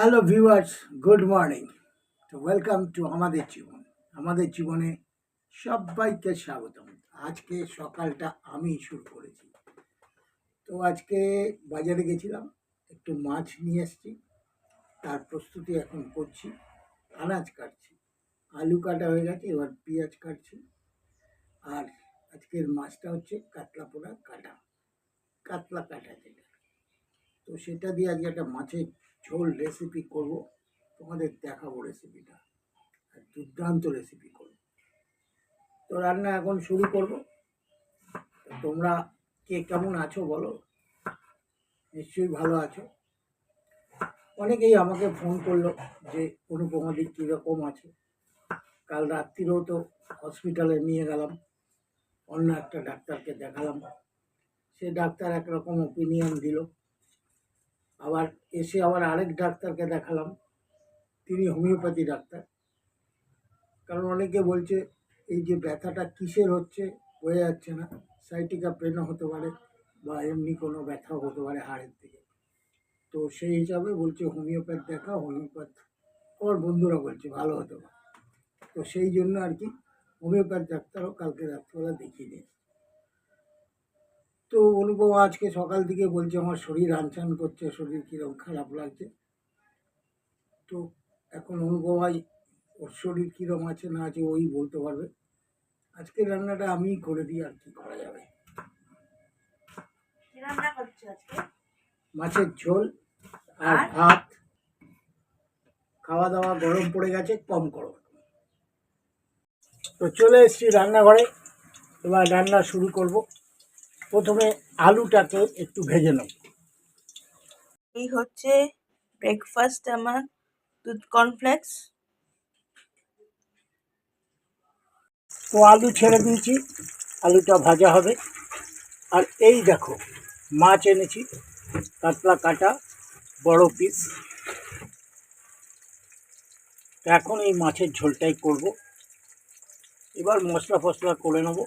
Hello viewers good morning তো welcome to আমাদের জীবন আমাদের জীবনে সবাইকে স্বাগতম। আজকে সকালটা আমি শুরু করেছি। তো, আজকে বাজারে গেছিলাম, একটু মাছ নিয়ে এসেছি, তার প্রস্তুতি এখন করছি, আনাজ কাটছি। আলু কাটা হয়ে গেছে, এবার পেঁয়াজ কাটছি। আর আজকের মাছটা হচ্ছে কাতলা পোড়া কাটা। কাতলা কাটা যেটা। তো, সেটা দিয়ে আজকে একটা মাছের ঝোল রেসিপি করব, তোমাদের দেখাবো রেসিপিটা আর দুর্দান্ত রেসিপি করব। তো রান্না এখন শুরু করব। তোমরা কে কেমন আছো বলো? নিশ্চয়ই ভালো আছো। অনেকেই আমাকে ফোন করল যে, অনুপমাদি কীরকম আছে? কাল রাত্রিরেও তো হসপিটালে নিয়ে গেলাম, অন্য একটা ডাক্তারকে দেখালাম। সে ডাক্তার একরকম ওপিনিয়ন দিল। আবার এসে আবার আরেক ডাক্তারকে দেখালাম। তিনি হোমিওপ্যাথি ডাক্তার। কারণ অনেকে বলছে, এই যে ব্যথাটা কিসের হচ্ছে, বোঝা যাচ্ছে না। সাইটিকা পেনও হতে পারে বা এমনি কোনো ব্যথাও হতে পারে হাড়ের দিকে। তো সেই হিসাবে বলছে, হোমিওপ্যাথ দেখা হোমিওপ্যাথ আমার বন্ধুরা বলছে, ভালো হতে পারে। তো সেই জন্য আর কি, হোমিওপ্যাথ ডাক্তারও কালকে রাত্রিবেলা দেখিয়ে দিয়েছে। তো অনুপমা আজকে সকাল থেকে বলছে আমার শরীর আনচান করছে শরীর কীরকম খারাপ লাগছে। তো এখন অনুপমাই ওর শরীর কীরকম আছে না আছে ওই বলতে পারবে। আজকে রান্নাটা আমিই করে দিই আর কি করা যাবে। মাছের ঝোল আর আর? ভাত। খাওয়া দাওয়া গরম পড়ে গেছে কম করো। তো চলে এসেছি রান্নাঘরে। এবার রান্না শুরু করব। প্রথমে আলুটাকে একটু ভেজে নেব এই হচ্ছে ব্রেকফাস্ট আমার দুধ কর্নফ্লেক্স তো আলু ছেড়ে দিয়েছি আলুটা ভাজা হবে। আর এই দেখো মাছ এনেছি কাতলা কাটা বড় পিস এখন এই মাছের ঝোলটাই করব। এবার মশলা ফসলা করে নেব।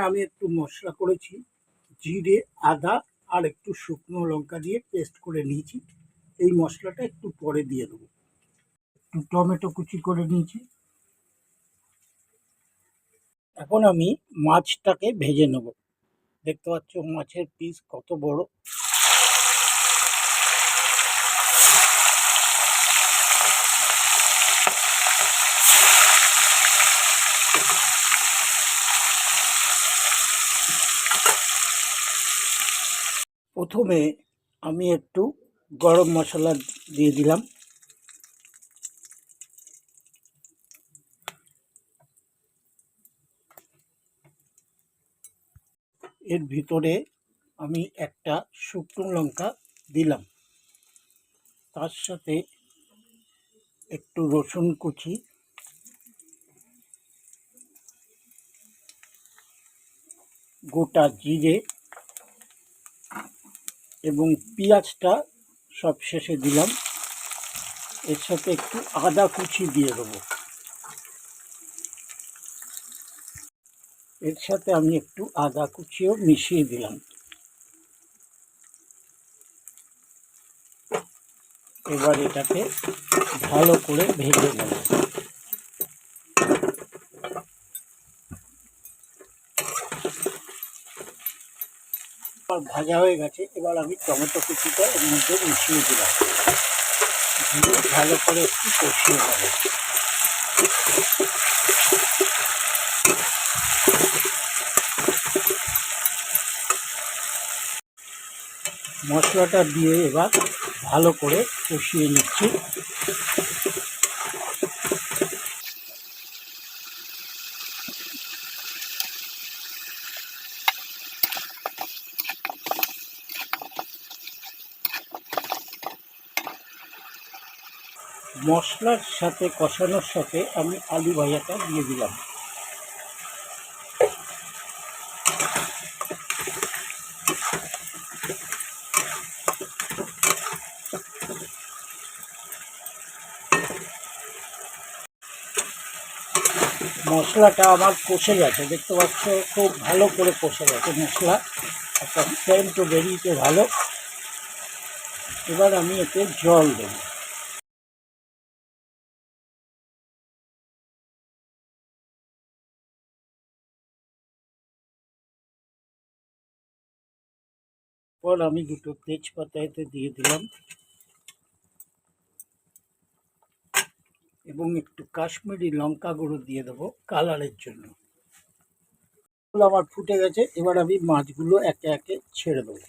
আমি একটু মশলা করেছি, জিরে, আদা আর একটু শুকনো লঙ্কা দিয়ে পেস্ট করে নিয়েছি। এই মশলাটা একটু পরে দিয়ে দেবো। একটু টমেটো কুচি করে নিয়েছি। এখন আমি মাছটাকে ভেজে নেব। দেখতে পাচ্ছ মাছের পিস কত বড়। প্রথমে আমি একটু গরম মশলা দিয়ে দিলাম। এর ভিতরে আমি একটা শুকনো লঙ্কা দিলাম। তার সাথে একটু রসুন কুচি গোটা জিরে এবং পেঁয়াজটা সব শেষে দিলাম। এর সাথে একটু আদা কুচি দিয়ে দেবো। এর সাথে আমি একটু আদা কুচিও মিশিয়ে দিলাম। এবার এটাকে ভালো করে ভেজে নেব। এবার ভাজা হয়ে গেছে, এবার আমি টমেটো কুচিটা এর মধ্যে মিশিয়ে দিলাম। দিয়ে ভালো করে একটু কষিয়ে নেব। মশলাটা দিয়ে এবার ভালো করে কষিয়ে নিচ্ছি। মশলার সাথে, কষানোর সাথে আমি আলু ভাজাটা দিয়ে দিলাম। মশলাটা আমার কষে গেছে, দেখতে পাচ্ছ খুব ভালো করে কষে গেছে মশলা। একটা সেন্টও বেরিয়েছে ভালো। এবার আমি এতে জল দেবো। পর আমি দুটো তেজপাতা এতে দিয়ে দিলাম। এবং একটু কাশ্মীরি লঙ্কা গুঁড়ো দিয়ে দেবো কালারের জন্য। আমার ফুটে গেছে, এবার আমি মাছগুলো একে একে ছেড়ে দেবো।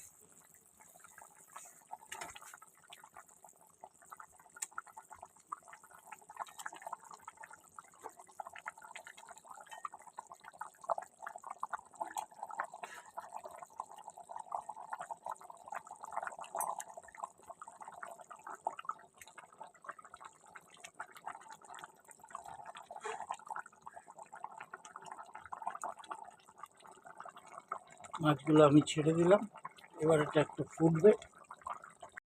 মাছগুলো আমি ছেড়ে দিলাম। এবার এটা একটু ফুটবে।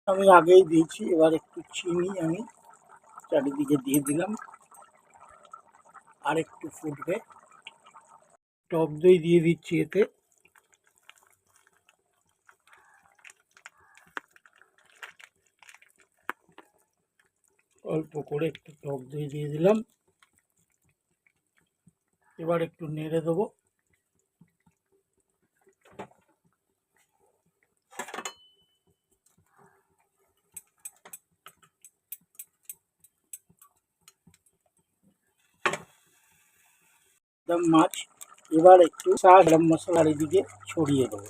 আমি আগেই দিয়েছি, এবার একটু চিনি আমি চারিদিকে দিয়ে দিলাম। আর একটু ফুটবে। টক দই দিয়ে দিচ্ছি এতে। অল্প করে একটু টক দই দিয়ে দিলাম। এবার একটু নেড়ে দেবো। একদম মাছ, এবার একটু চা, গরম মশলার এদিকে ছড়িয়ে দেবো।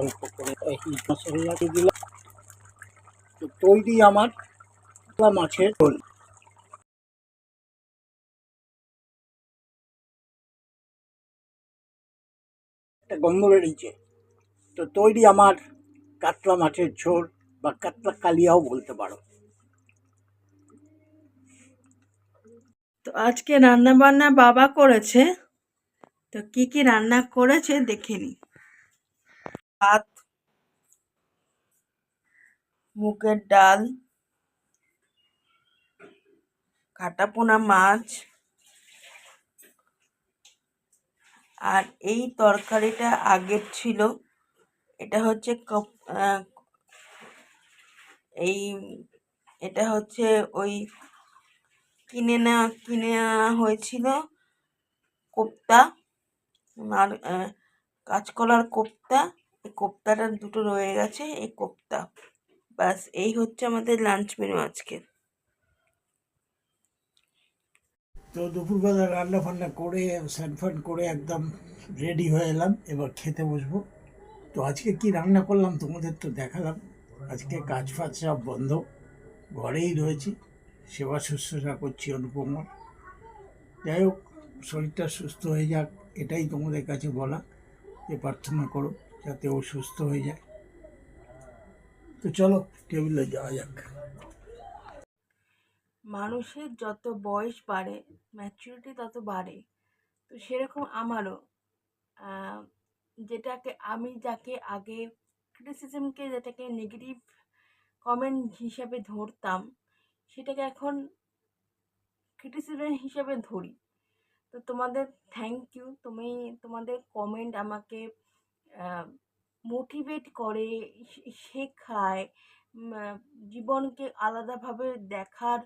অল্প করে এই মশলা দিলাম। তো তৈরি আমার মাছের ঝোল। একটা গন্ধ বেরিয়েছে। তো তৈরি আমার কাতলা মাছের ঝোল বা কাতলা কালিয়াও বলতে পারো। তো আজকে রান্না বান্না বাবা করেছে। তো কি কি রান্না করেছে দেখে নি। ভাত, মুগের ডাল, কাটাপোনা মাছ, আর এই তরকারিটা আগের ছিল। এটা হচ্ছে এই, এটা হচ্ছে ওই কিনে না, কিনে হয়েছিল কোপ্তা, আর কাঁচকলার কোপ্তা। এই কোপ্তাটা দুটো রয়ে গেছে, এই কোপ্তা। ব্যাস, এই হচ্ছে আমাদের লাঞ্চ মেনু আজকে। তো দুপুরবেলা রান্না ফান্না করে স্নান ফান করে একদম রেডি হয়ে এলাম, এবার খেতে বসবো। তো আজকে কি রান্না করলাম তোমাদের তো দেখালাম। আজকে কাজ ফাজ সব বন্ধ, ঘরেই রয়েছি। সেবা শুশ্রূষা করছি অনুপমার যাই হোক, শরীরটা সুস্থ হয়ে যাক, এটাই তোমাদের কাছে বলা, যে প্রার্থনা করো যাতে ও সুস্থ হয়ে যায়। তো চলো, টেবিলে যাওয়া যাক। মানুষের যত বয়স বাড়ে ম্যাচুরিটি তত বাড়ে। তো সেরকম আমারও যেটাকে আমি যাকে আগে ক্রিটিসিজমকে যেটাকে নেগেটিভ কমেন্ট হিসাবে ধরতাম সেটাকে এখন ক্রিটিসিজম হিসাবে ধরি। তো তোমাদের থ্যাংক ইউ তুমি তোমাদের কমেন্ট আমাকে মোটিভেট করে শেখায় জীবনকে আলাদাভাবে দেখার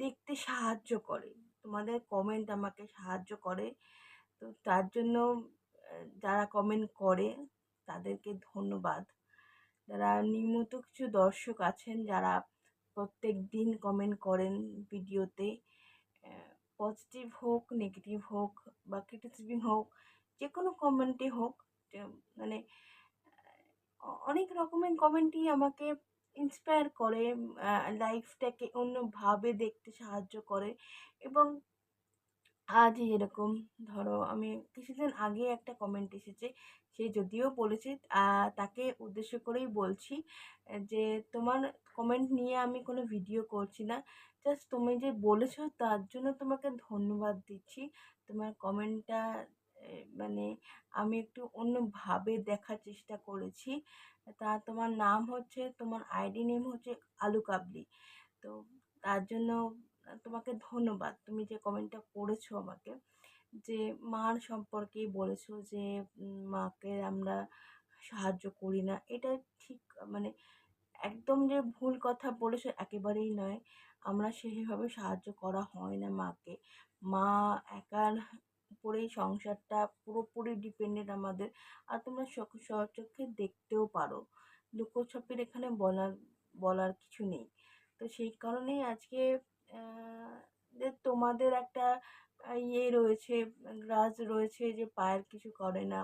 দেখতে সাহায্য করে। তোমাদের কমেন্ট আমাকে সাহায্য করে। তো তার জন্য যারা কমেন্ট করে, তাদেরকে ধন্যবাদ। যারা নিয়মিত কিছু দর্শক আছেন, যারা প্রত্যেক দিন কমেন্ট করেন ভিডিওতে পজিটিভ হোক নেগেটিভ হোক বা ক্রিটিসিজম হোক যে কোনো কমেন্টে হোক মানে অনেক রকমের কমেন্টই আমাকে ইন্সপায়ার করে লাইফটাকে অন্যভাবে দেখতে সাহায্য করে এবং আজ এরকম। ধরো আমি কিছুদিন আগে একটা কমেন্ট এসেছে, সে যদিও বলেছে তাকে উদ্দেশ্য করেই বলছি যে তোমার কমেন্ট নিয়ে আমি কোনো ভিডিও করছি না। জাস্ট তুমি যে বলেছ, তার জন্য তোমাকে ধন্যবাদ দিচ্ছি। তোমার কমেন্টটা মানে আমি একটু অন্যভাবে দেখার চেষ্টা করেছি। তা তোমার নাম হচ্ছে, তোমার আইডি নেম হচ্ছে আলু কাবলি। তো তার জন্য তোমাকে ধন্যবাদ। তুমি যে কমেন্টটা করেছ আমাকে, যে মার সম্পর্কেই বলেছ যে মাকে আমরা সাহায্য করি না, এটা ঠিক মানে একদম যে ভুল কথা বলেছ একেবারেই নয়। আমরা সেইভাবে সাহায্য করা হয় না মাকে। মা একার উপরেই সংসারটা পুরোপুরি ডিপেন্ডেন্ট আমাদের, আর তোমরা চোখ- দেখতেও পারো। লুকোছাপির এখানে বলার বলার কিছু নেই। তো সেই কারণেই আজকে তোমাদের একটা ইয়ে রয়েছে গ্রাজ রয়েছে যে পায়ের কিছু করে না।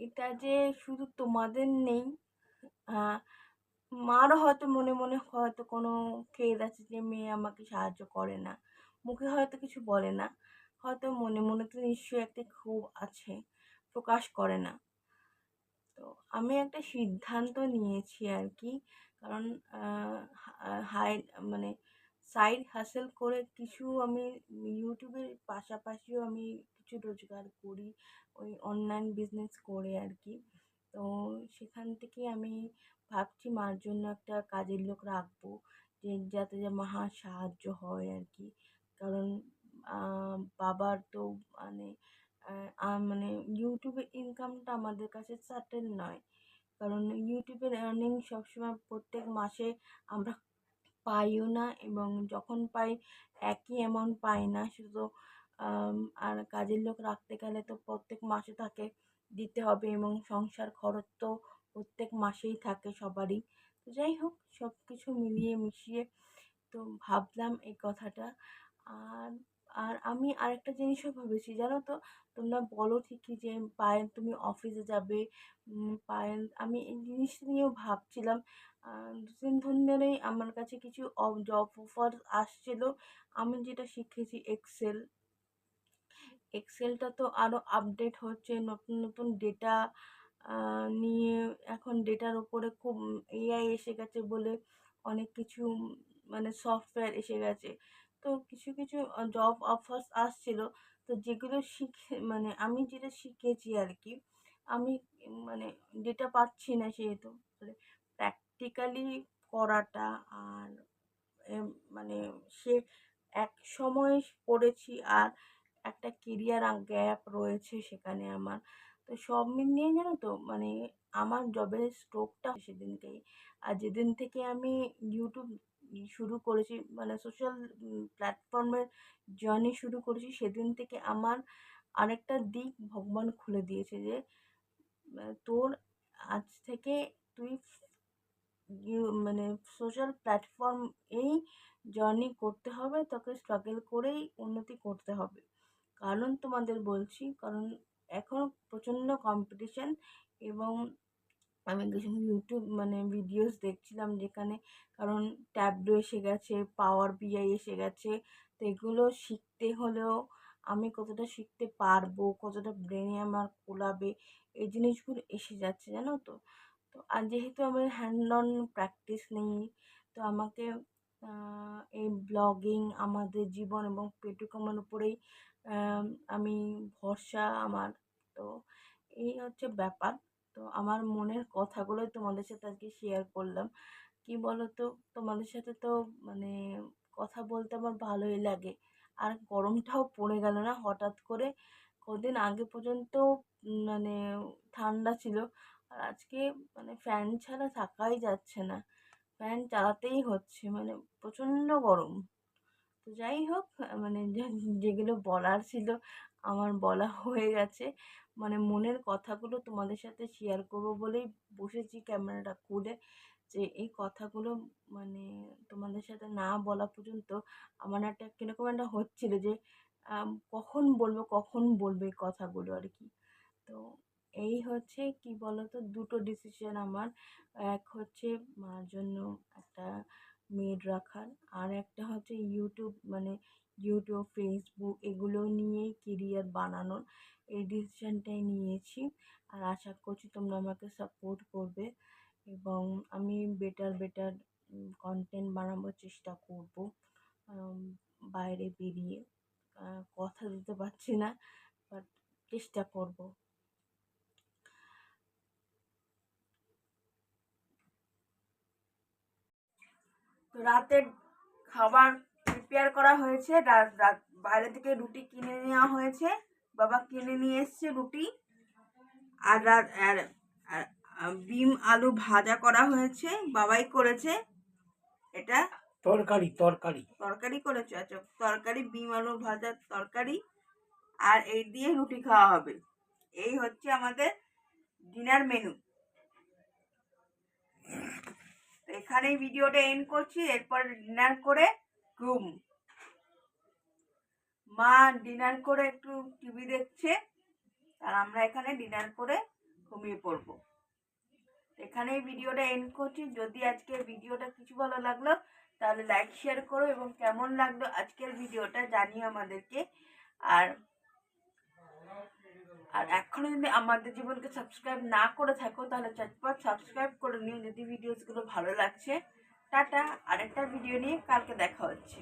এটা যে শুধু তোমাদের নেই মারও হয়তো মনে মনে হয়তো কোনো খেদ আছে যে মেয়ে আমাকে সাহায্য করে না। মুখে হয়তো কিছু বলে না, হয়তো মনে মনে তো নিশ্চয়ই একটা ক্ষোভ আছে, প্রকাশ করে না। তো আমি একটা সিদ্ধান্ত নিয়েছি আর কি কারণ হাই মানে সাইড হাসেল করে কিছু আমি ইউটিউবের পাশাপাশিও আমি কিছু রোজগার করি, ওই অনলাইন বিজনেস করে আর কি তো সেখান থেকে আমি ভাবছি মার জন্য একটা কাজের লোক রাখব, যে, যাতে যে মার সাহায্য হয় আর কি কারণ বাবার তো মানে মানে ইউটিউবের ইনকামটা আমাদের কাছে সার্টেন নয়। কারণ ইউটিউবের আর্নিং সবসময় প্রত্যেক মাসে আমরা পাইও না এবং যখন পাই, একই অ্যামাউন্ট পাই না। শুধু আর কাজের লোক রাখতে গেলে তো প্রত্যেক মাসে তাকে দিতে হবে এবং সংসার খরচ তো প্রত্যেক মাসেই থাকে সবারই। তো যাই হোক সব কিছু মিলিয়ে মিশিয়ে তো ভাবলাম এই কথাটা। আর আর আমি আরেকটা জিনিসও ভেবেছি জানো তো? তোমরা বলো ঠিকই যে পায়েল তুমি অফিসে যাবে পায়েল আমি এই জিনিস নিয়েও ভাবছিলাম। আহ, দুদিন ধরে ধরেই আমার কাছে কিছু জব অফার আসছিল। আমি যেটা শিখেছি এক্সেল এক্সেলটা তো আরও আপডেট হচ্ছে নতুন নতুন ডেটা নিয়ে এখন ডেটার ওপরে খুব এআই এসে গেছে বলে অনেক কিছু মানে সফটওয়্যার এসে গেছে। তো কিছু কিছু জব অফার্স আসছিল। তো যেগুলো শিখে মানে আমি যেটা শিখেছি আর কি আমি মানে ডেটা পাচ্ছি না সেহেতু। প্র্যাকটিক্যালি করাটা আর মানে সে এক সময় পড়েছি আর একটা কেরিয়ার গ্যাপ রয়েছে সেখানে আমার। তো সব মিলিয়ে জানো তো মানে আমার জবের স্ট্রোকটা সেদিনকেই। আর যেদিন থেকে আমি ইউটিউব শুরু করেছি মানে সোশ্যাল প্ল্যাটফর্মের জার্নি শুরু করেছি সেদিন থেকে আমার আরেকটা দিক ভগবান খুলে দিয়েছে যে তোর আজ থেকে তুই মানে সোশ্যাল প্ল্যাটফর্ম এই জার্নি করতে হবে, তোকে স্ট্রাগল করেই উন্নতি করতে হবে। কারণ তোমাদের বলছি, কারণ এখন প্রচণ্ড কম্পিটিশান এবং আমি কিছু ইউটিউব মানে ভিডিওস দেখছিলাম যেখানে কারণ ট্যাবলো এসে গেছে পাওয়ার বিআই এসে গেছে, তো এগুলো শিখতে হলেও আমি কতটা শিখতে পারব, কতটা ব্রেনে আমার কোলাবে, এই জিনিসগুলো এসে যাচ্ছে, জানো তো? তো আর যেহেতু আমার হ্যান্ড অন প্র্যাকটিস নেই, তো আমাকে এই ব্লগিং আমাদের জীবন এবং পেটু কামার উপরেই আমি ভরসা আমার, তো এই হচ্ছে ব্যাপার। তো আমার মনের কথাগুলোই তোমাদের সাথে আজকে শেয়ার করলাম। কি বলো তো তোমাদের সাথে তো মানে কথা বলতে আমার ভালোই লাগে। আর গরমটাও পড়ে গেল না হঠাৎ করে। কদিন আগে পর্যন্ত মানে ঠান্ডা ছিল। আর আজকে মানে ফ্যান ছাড়া থাকাই যাচ্ছে না। ফ্যান চালাতেই হচ্ছে। মানে প্রচণ্ড গরম। তো যাই হোক মানে যেগুলো বলার ছিল, আমার বলা হয়ে গেছে। মানে মনের কথাগুলো তোমাদের সাথে শেয়ার করব বলেই বসেছি ক্যামেরাটা খুলে, যে এই কথাগুলো মানে তোমাদের সাথে না বলা পর্যন্ত আমার একটা কীরকম একটা হচ্ছিল যে কখন বলব কখন বলব এই কথাগুলো আর কি। তো এই হচ্ছে কি বলতো, দুটো ডিসিশন আমার। এক হচ্ছে মার জন্য একটা মেড রাখার, আর একটা হচ্ছে ইউটিউব মানে ইউটিউব ফেসবুক এগুলো নিয়েই কেরিয়ার বানানোর এই ডিসিশনটাই নিয়েছি। আর আশা করছি তোমরা আমাকে সাপোর্ট করবে এবং আমি বেটার বেটার কন্টেন্ট বানাবার চেষ্টা করব। বাইরে বেরিয়ে কথা দিতে পারছি না বাট চেষ্টা করব। রাতের খাবার প্রিপেয়ার করা হয়েছে। বাইরে থেকে রুটি কিনে নেওয়া হয়েছে। বাবা কিনে নিয়ে এসছে রুটি। আর আর বিম আলু ভাজা করা হয়েছে। বাবাই করেছে এটা। তরকারি তরকারি। তরকারি করেছে আচ্ছা তরকারি বিম আলু ভাজা তরকারি। আর এই দিয়ে রুটি খাওয়া হবে। এই হচ্ছে আমাদের ডিনার মেনু। এখানেই ভিডিওটা এন্ড করছি। এরপর ডিনার করে ঘুম মা ডিনার করে একটু টিভি দেখছে, আর আমরা এখানে ডিনার করে ঘুমিয়ে পড়ব। এখানেই ভিডিওটা এন্ড করছি। যদি আজকের ভিডিওটা কিছু ভালো লাগল, তাহলে লাইক শেয়ার করো এবং কেমন লাগল আজকের ভিডিওটা জানিও আমাদেরকে। আর আর এখনও যদি আমাদের জীবনকে সাবস্ক্রাইব না করে থাকো, তাহলে চটপট সাবস্ক্রাইব করে নিও, যদি ভিডিওসগুলো ভালো লাগছে। টাটা আরেকটা ভিডিও নিয়ে কালকে দেখা হচ্ছে।